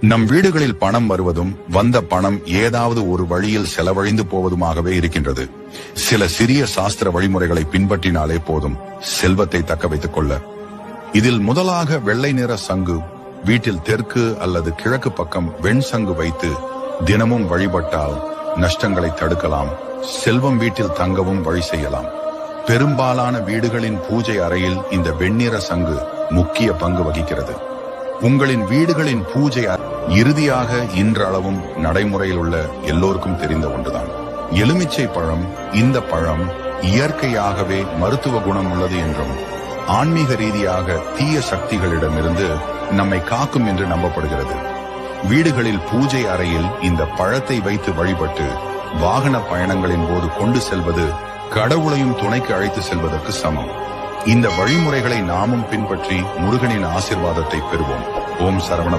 நம் வீடுகளில் பணம் வருவதும் வந்த பணம் ஏதாவது ஒரு வழியில் செலவழிந்து போவதுமாகவே இருக்கின்றது. சில சிறிய சாஸ்திர வழிமுறைகளை பின்பற்றினாலே போதும். செல்வத்தை தக்க வைத்துக் கொள்ள. இதில் முதலாக வெள்ளை நிற சங்கு வீட்டில் தெற்கு அல்லது கிழக்கு பக்கம் வெண் சங்கு வைத்து தினமும் வழிபட்டால் நஷ்டங்களை தடுக்கலாம். செல்வம் வீட்டில் தங்கவும் வழி செய்யலாம். பெரும்பாலான வீடுகளின் பூஜை அறையில் இந்த வெண்ணிற சங்கு முக்கிய பங்கு வகிக்கிறது. உங்களின் வீடுகளின் பூஜை இறுதியாக இன்றளவும் நடைமுறையில் உள்ள எல்லோருக்கும் தெரிந்த ஒன்றுதான். எலுமிச்சை பழம் இந்த பழம் இயற்கையாகவே மருத்துவ குணம் உள்ளது என்றும் ஆன்மீக ரீதியாக தீய சக்திகளிடமிருந்து நம்மை காக்கும் என்று நம்பப்படுகிறது. வீடுகளில் பூஜை அறையில் இந்த பழத்தை வைத்து வழிபட்டு வாகன பயணங்களின் போது கொண்டு செல்வது கடவுளையும் துணைக்கு அழைத்து செல்வதற்கு சமம். இந்த வழிமுறைகளை நாமும் பின்பற்றி முருகனின் ஆசிர்வாதத்தை பெறுவோம். ஓம் சரவணம்